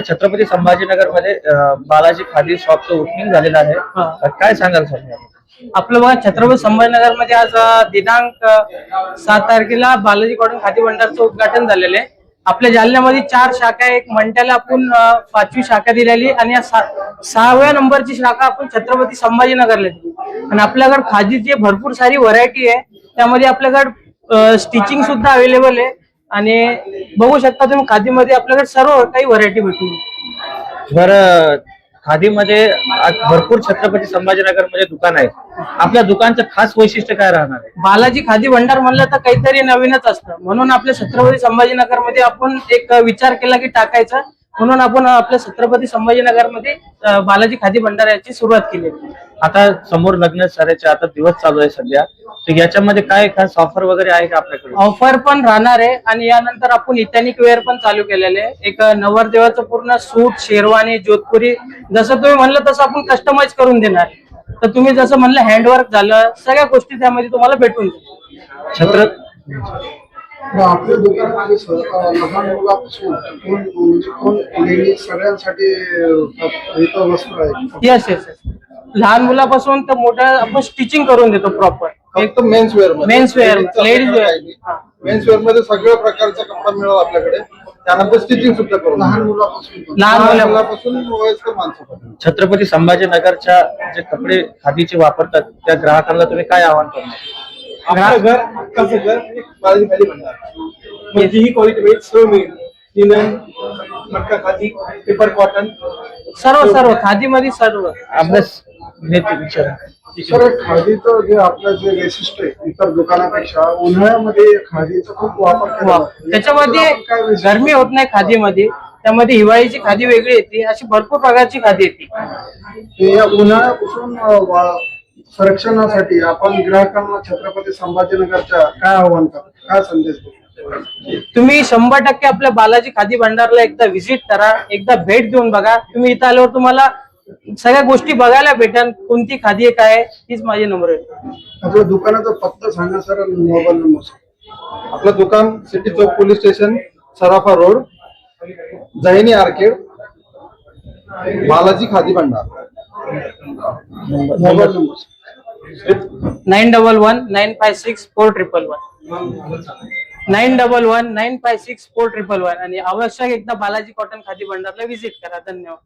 छत्रपती संभाजीनगरमध्ये बालाजी खादी शॉपचं ओपनिंग झालेलं आहे. काय सांगाल सर आपलं बघा छत्रपती संभाजीनगरमध्ये आज दिनांक सात तारखेला बालाजी कॉटन खादी भंडारचं उद्घाटन झालेलं आहे. आपल्या जालन्यामध्ये चार शाखा आहे. एक मंट्याला आपण पाचवी शाखा दिलेली आणि सहाव्या नंबरची शाखा आपण छत्रपती संभाजीनगरला दिली. आणि आपल्याकडे खादीची भरपूर सारी व्हरायटी आहे. त्यामध्ये आपल्याकडे स्टिचिंग सुद्धा अवेलेबल आहे. आणि बघू शकता तुम्ही खादीमध्ये आपल्याकडे सर्व काही व्हरायटी भेटून बरं खादीमध्ये भरपूर छत्रपती संभाजीनगरमध्ये दुकान आहे आपल्या दुकानचं खास वैशिष्ट्य काय राहणार आहे? बालाजी खादी भंडार म्हणलं तर काहीतरी नवीनच असतं. म्हणून आपल्या छत्रपती संभाजीनगरमध्ये आपण एक विचार केला की टाकायचा. म्हणून आपण आपल्या छत्रपती संभाजीनगरमध्ये बालाजी खादी भंडार याची सुरुवात केली. आता समोर लग्न सरायचे आता दिवस चालू आहे सध्या. तर याच्यामध्ये काय खास ऑफर वगैरे आहे का आपल्याकडे? ऑफर पण राहणार आहे आणि यानंतर आपण इथॅनिक वेअर पण चालू केलेले आहे. एक नवरदेवाचं पूर्ण सूट शेरवानी जोधपुरी जसं तुम्ही म्हणलं तसं आपण कस्टमाइज करून देणार. तर तुम्ही जसं म्हणलं हँडवर्क झालं सगळ्या गोष्टी त्यामध्ये तुम्हाला भेटून जाईल छत्र? आपल्या दुकानामध्ये स- अं, लहान मुलापासून. कोण म्हणजे कोण लेडीज सगळ्यांसाठी वस्तू आहे येस येस लहान मुलापासून तर मोठ्या आपण स्टिचिंग करून देतो प्रॉपर फक्त men's wear wear, ladies wear. हा. मेन्स वेअरमध्ये सगळ्या प्रकारचा कपडा मिळेल आपल्याकडे. त्यानंतर स्टिचिंग सुद्धा करू लहान मुलापासून. लहान मुला- मुलापासून. वयस्कर माणसापासून छत्रपती संभाजीनगरच्या जे कपडे खादीचे वापरतात त्या ग्राहकांना तुम्ही काय आवाहन करणार? आपलं घर हक्काचं घर एक खाली म्हणणार म्हणजे ही क्वालिटी मध्ये सर्व मिळेल. लिनन मटका खादी पेपर कॉटन सर्व सर्व. खादीमध्ये सर्व. अभ्यास नेते विचार सर खादीचं जे आपलं जे वैशिष्ट्य आहे इतर दुकानापेक्षा उन्हाळ्यामध्ये खादीचा खूप वापर केला. जातो. त्याच्यामध्ये? गरमी होत नाही खादीमध्ये त्यामध्ये हिवाळीची खादी वेगळी येते अशी भरपूर प्रकारची खादी येते या उन्हाळ्यापासून अं, वा- संरक्षणासाठी आपण ग्राहकांना छत्रपती संभाजीनगरच्या काय आव्हान करतो काय संदेश देतो तुम्ही शंभर टक्के आपल्या बालाजी खादी भंडारला एकदा व्हिजिट करा एकदा भेट देऊन बघा तुम्ही इथं आल्यावर तुम्हाला सगळ्या गोष्टी बघायला भेटेल कोणती खादी आहे काय तीच माझी नंबर आहे. आपल्या दुकानाचा पत्ता सांगा सर मोबाईल नंबर आपलं दुकान सिटी चौक पोलीस स्टेशन सराफा road Jaini arcade Balaji Khadi Bhandar. Mobile number nine double one nine five six four triple one nine double one nine five six four triple one आणि आवश्यक एकदा Balaji cotton Khadi भंडारला visit करा. धन्यवाद.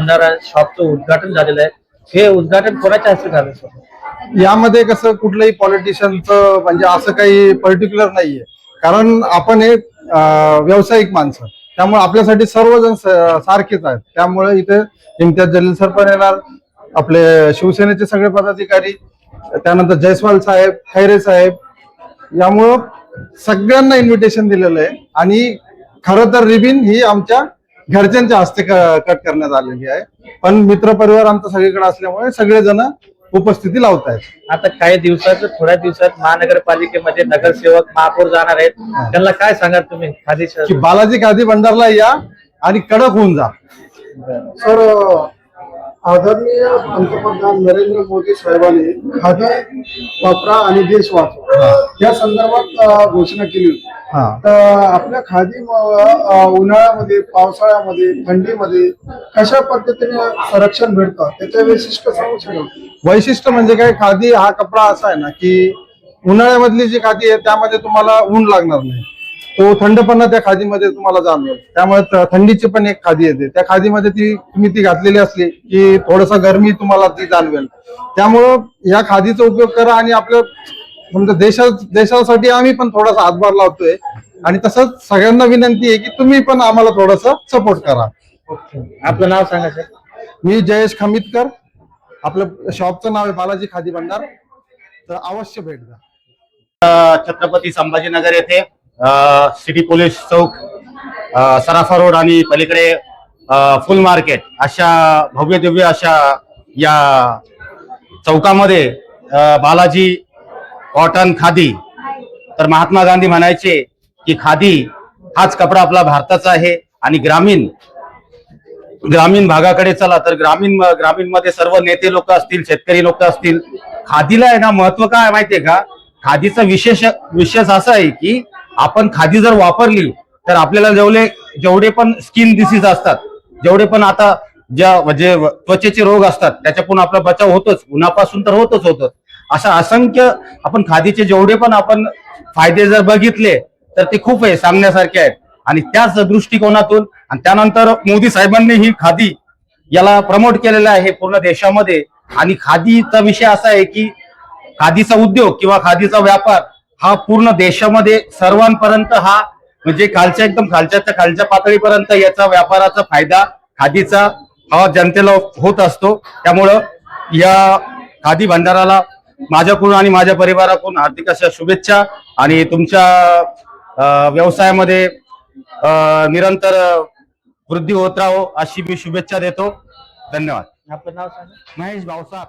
भंडारा शॉपचं उद्घाटन झालेलं आहे. हे उद्घाटन कोणाच्या हस्ते झालं सर यामध्ये कसं कुठलंही पॉलिटिशियनचं म्हणजे असं काही पर्टिक्युलर नाहीये. कारण आपण एक व्यावसायिक माणसं. त्यामुळे आपल्यासाठी सर्वजण सारखेच आहेत. त्यामुळे इथे इम्तियाज जलील सर पण येणार आपले शिवसेनेचे सगळे पदाधिकारी त्यानंतर जयस्वाल साहेब खैरे साहेब. यामुळं सगळ्यांना इन्व्हिटेशन दिलेलं आहे. आणि खरं तर रिबिन ही आमच्या घरच्यांच्या हस्ते कट करण्यात आलेली आहे. पण मित्र परिवार आमचा सगळीकडे असल्यामुळे सगळेजण उपस्थिती लावत आहेत आता काही दिवसात थोड्या दिवसात महानगरपालिकेमध्ये नगरसेवक महापौर जाणार आहेत. त्यांना काय सांगाल तुम्ही? खादी की बालाजी खादी भंडारला या आणि कडक होऊन जा. सर आदरणीय पंतप्रधान नरेंद्र मोदी साहेबांनी खादी वापरा आणि देश वाचवा या संदर्भात घोषणा केली होती. तर आपल्या खादी उन्हाळ्यामध्ये पावसाळ्यामध्ये थंडीमध्ये कशा पद्धतीने संरक्षण भेटतं? त्याच्या वैशिष्ट्य सांगू शकाल वैशिष्ट्य म्हणजे काय? खादी हा कपडा असा आहे ना की उन्हाळ्यामधली जी खादी आहे त्यामध्ये तुम्हाला ऊन लागणार नाही. तो थंडपणा त्या खादीमध्ये तुम्हाला जाणवेल. त्यामुळे थंडीची पण एक खादी येते. त्या खादीमध्ये ती तुम्ही ती घातलेली असली की थोडस गरमी तुम्हाला ती जाणवेल. त्यामुळं या खादीचा उपयोग करा आणि आपल्या समजा देशा देशासाठी आम्ही पण थोडासा हातभार लावतोय. आणि तसंच सगळ्यांना विनंती आहे की तुम्ही पण आम्हाला थोडस सपोर्ट करा. आपलं नाव सांगा सर मी जयेश खमितकर. आपलं शॉपचं नाव आहे बालाजी खादी भंडार. तर अवश्य भेट द्या. छत्रपती संभाजीनगर येथे सिटी पोलीस चौक सराफा रोड आणि पलीकडे फुल मार्केट अशा भव्य दिव्य अशा या चौकामध्ये बालाजी कॉटन खादी. तर महात्मा गांधी म्हणायचे की खादी हाच कपडा आपला भारताचा आहे आणि ग्रामीण ग्रामीण भागाकडे चला. तर ग्रामीण ग्रामीणमध्ये सर्व नेते लोक असतील शेतकरी लोक असतील खादीला आहे ना महत्त्व काय माहितीये का? खादीचा विशेष विशेष असा आहे की आपण खादी जर वापरली तर आपल्याला जेवढे जेवढे पण स्किन डिसीज असतात जेवढे पण आता ज्या म्हणजे त्वचेचे रोग असतात त्याच्यातून आपला बचाव होतोच उन्हापासून तर होतच होतच. अशा असंख्य आपण खादीचे जेवढे पण आपण फायदे जर बघितले तर ते खूप आहे सांगण्यासारखे आहेत. आणि त्याच दृष्टिकोनातून आणि त्यानंतर मोदी साहेबांनी ही खादी याला प्रमोट केलेलं आहे पूर्ण देशामध्ये. आणि खादीचा विषय असा आहे की खादीचा उद्योग किंवा खादीचा व्यापार हा पूर्ण देशामध्ये सर्वांपर्यंत हा म्हणजे खालच्या एकदम खालच्या त्या खालच्या पातळीपर्यंत याचा व्यापाराचा फायदा खादीचा हा जनतेला होत असतो. त्यामुळं या खादी भंडाराला माझ्याकडून आणि माझ्या परिवाराकडून हार्दिक अशा शुभेच्छा आणि तुमच्या व्यवसायामध्ये निरंतर वृद्धी होत राहो अशी मी शुभेच्छा देतो. धन्यवाद. आपलं नाव सांगा. महेश भाऊसाहेब.